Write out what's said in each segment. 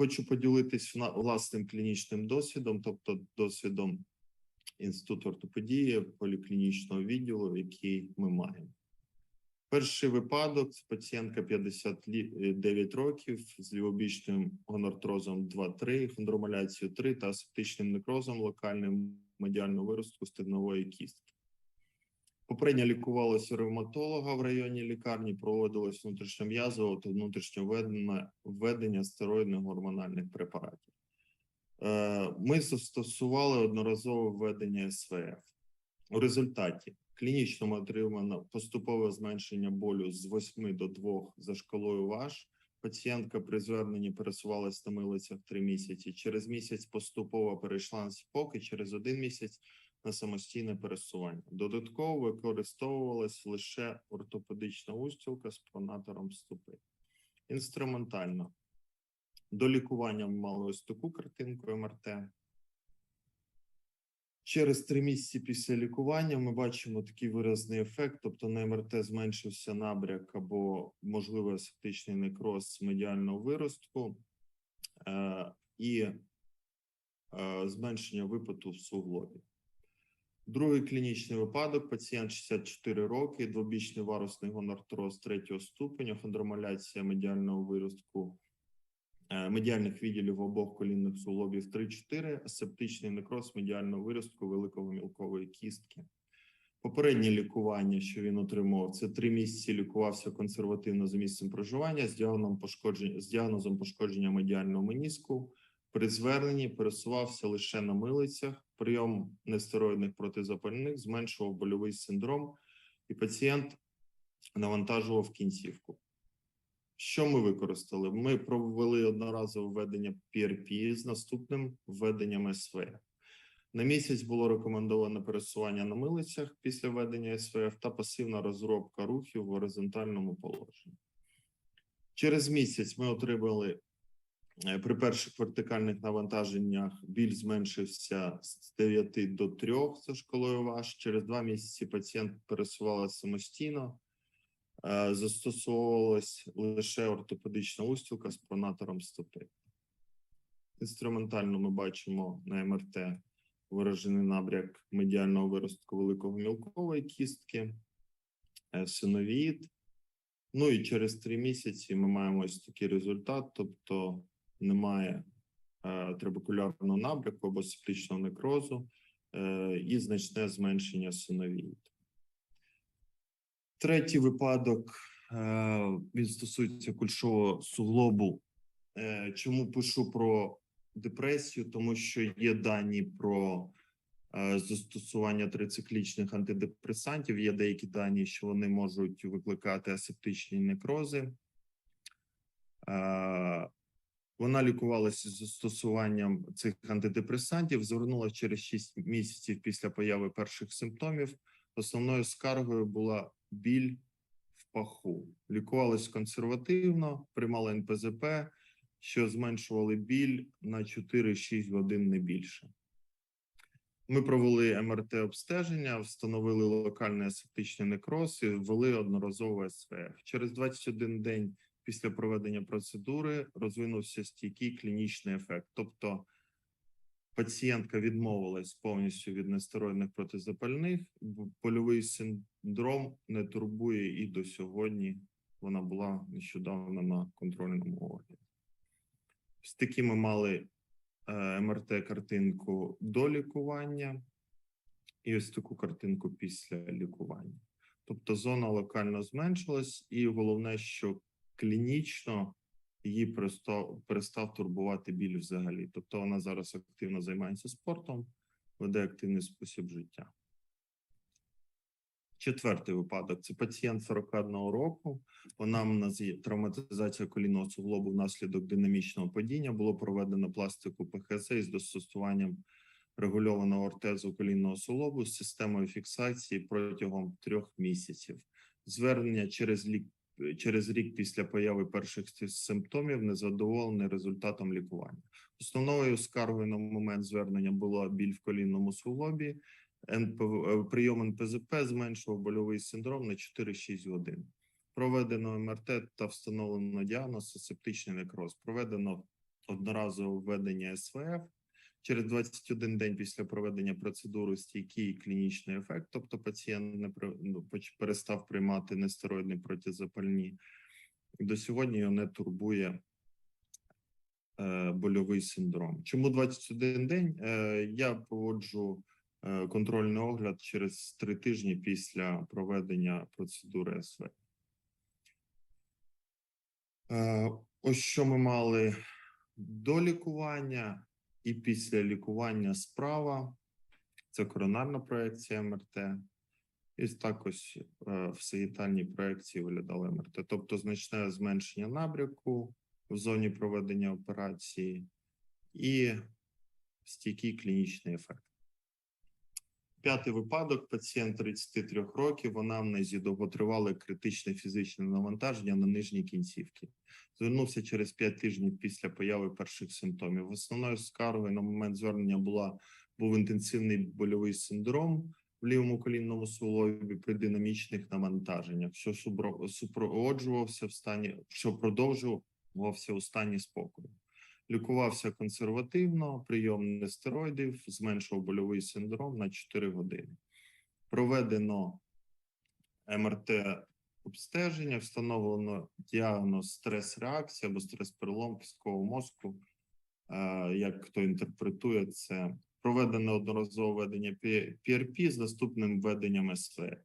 Хочу поділитись власним клінічним досвідом, тобто досвідом інституту ортопедії поліклінічного відділу, який ми маємо. Перший випадок це пацієнтка 59 років з лівобічним гонартрозом 2-3, хондромаляцією 3 та асептичним некрозом локальним медіального виростку стегнової кістки. Попередньо лікувалося ревматолога в районній лікарні, проводилось внутрішньом'язове та внутрішньоведене введення стероїдних гормональних препаратів. Е, Ми застосували одноразове введення СВФ. У результаті клінічному отримано поступове зменшення болю з 8 до 2 за шкалою ВАЖ. Пацієнтка при зверненні пересувалась на милицях 3 місяці. Через місяць поступово перейшла на сіпок і через один місяць на самостійне пересування. Додатково використовувалась лише ортопедична устілка з пронатором стопи. Інструментально. До лікування мали ось таку картинку МРТ. Через три місяці після лікування ми бачимо такий виразний ефект, тобто на МРТ зменшився набряк або можливий асептичний некроз медіального виростку е, і е, зменшення випиту в суглобі. Другий клінічний випадок: пацієнт 64 роки, двобічний варусний гонартроз третього ступеня, хондромаляція медіального виростку е, медіальних відділів обох колінних суглобів 3-4, асептичний некроз медіального виростку великого мілкової кістки. Попереднє лікування, що він отримував, це три місяці лікувався консервативно за місцем проживання з діагнозом пошкодження з діагнозом пошкодження медіального меніску. При зверненні пересувався лише на милицях. Прийом нестероїдних протизапальних зменшував больовий синдром, і пацієнт навантажував кінцівку. Що ми використали? Ми провели одноразове введення PRP з наступним введенням СВ. На місяць було рекомендоване пересування на милицях після введення СВФ та пасивна розробка рухів в горизонтальному положенні. Через місяць ми отримали при перших вертикальних навантаженнях біль зменшився з 9 до 3 за шкалою ВАЖ. Через два місяці пацієнт пересувалася самостійно. Е, Застосовувалась лише ортопедична устілка з пронатором стопи. Інструментально ми бачимо на МРТ виражений набряк медіального виростку великого мілкової кістки, е, синовіїд. Ну і через три місяці ми маємо ось такий результат, тобто немає е, трабекулярного набряку або септичного некрозу е, і значне зменшення синовіїд. Третій випадок е, він стосується кульшового суглобу. Е, Чому пишу про депресію? Тому що є дані про е, застосування трициклічних антидепресантів. Є деякі дані, що вони можуть викликати асептичні некрози. Е, Вона лікувалася з застосуванням цих антидепресантів, звернулася через 6 місяців після появи перших симптомів. Основною скаргою була біль в паху. Лікувалась консервативно, приймала НПЗП, що зменшували біль на 4-6 годин не більше. Ми провели МРТ обстеження, встановили локальний асептичний некроз і ввели одноразове СВФ. Через 21 день після проведення процедури розвинувся стійкий клінічний ефект. Тобто пацієнтка відмовилась повністю від нестероїдних протизапальних, польовий синдром не турбує і до сьогодні. Вона була нещодавно на контрольному огляді. Ось такі ми мали е, МРТ-картинку до лікування і ось таку картинку після лікування. Тобто зона локально зменшилась, і головне, що клінічно її перестав, перестав турбувати біль взагалі. Тобто вона зараз активно займається спортом, веде активний спосіб життя. Четвертий випадок це пацієнт 41 року. Вона в нас є травматизація колінного суглобу внаслідок динамічного падіння. Було проведено пластику ПХЗ із застосуванням регульованого ортезу колінного суглобу з системою фіксації протягом трьох місяців. Звернення через лік через рік після появи перших симптомів незадоволений результатом лікування. Основною скаргою на момент звернення була біль в колінному суглобі. НПВ, прийом НПЗП зменшував больовий синдром на 4-6 годин. Проведено МРТ та встановлено діагноз асептичний некроз. Проведено одноразове введення СВФ. Через 21 день після проведення процедури стійкий клінічний ефект, тобто пацієнт не ну, перестав приймати нестероїдні протизапальні. До сьогодні його не турбує е, больовий синдром. Чому 21 день? Е, я проводжу е, контрольний огляд через три тижні після проведення процедури СВ. Е, ось що ми мали до лікування і після лікування справа. Це коронарна проекція МРТ. І так ось е, в сагітальній проекції виглядала МРТ. Тобто значне зменшення набряку в зоні проведення операції і стійкий клінічний ефект. П'ятий випадок. Пацієнт 33 років, в анамнезі довготривале критичне фізичне навантаження на нижній кінцівці. Звернувся через 5 тижнів після появи перших симптомів. Основною скаргою на момент звернення була був інтенсивний больовий синдром в лівому колінному суглобі при динамічних навантаженнях, що супроводжувався в стані, що продовжувався у стані спокою. Лікувався консервативно, прийом нестероїдів, зменшував больовий синдром на 4 години. Проведено МРТ обстеження, встановлено діагноз стрес-реакція або стрес-перелом кісткового мозку. Е, Як хто інтерпретує це, проведено одноразове введення P- PRP з наступним введенням СВР.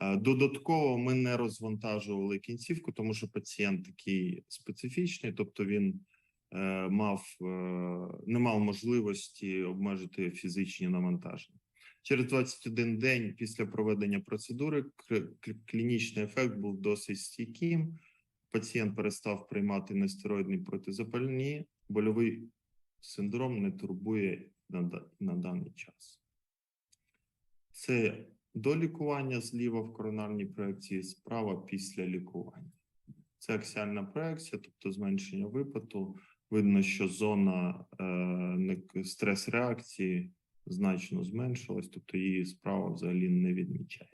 Е, Додатково ми не розвантажували кінцівку, тому що пацієнт такий специфічний, тобто він мав е, не мав можливості обмежити фізичні навантаження. Через 21 день після проведення процедури клінічний ефект був досить стійким. Пацієнт перестав приймати нестероїдні протизапальні, больовий синдром не турбує на, даний час. Це до лікування зліва в коронарній проекції, справа після лікування. Це аксіальна проекція, тобто зменшення випиту. Видно, що зона е, стрес-реакції значно зменшилась, тобто її справа взагалі не відмічає.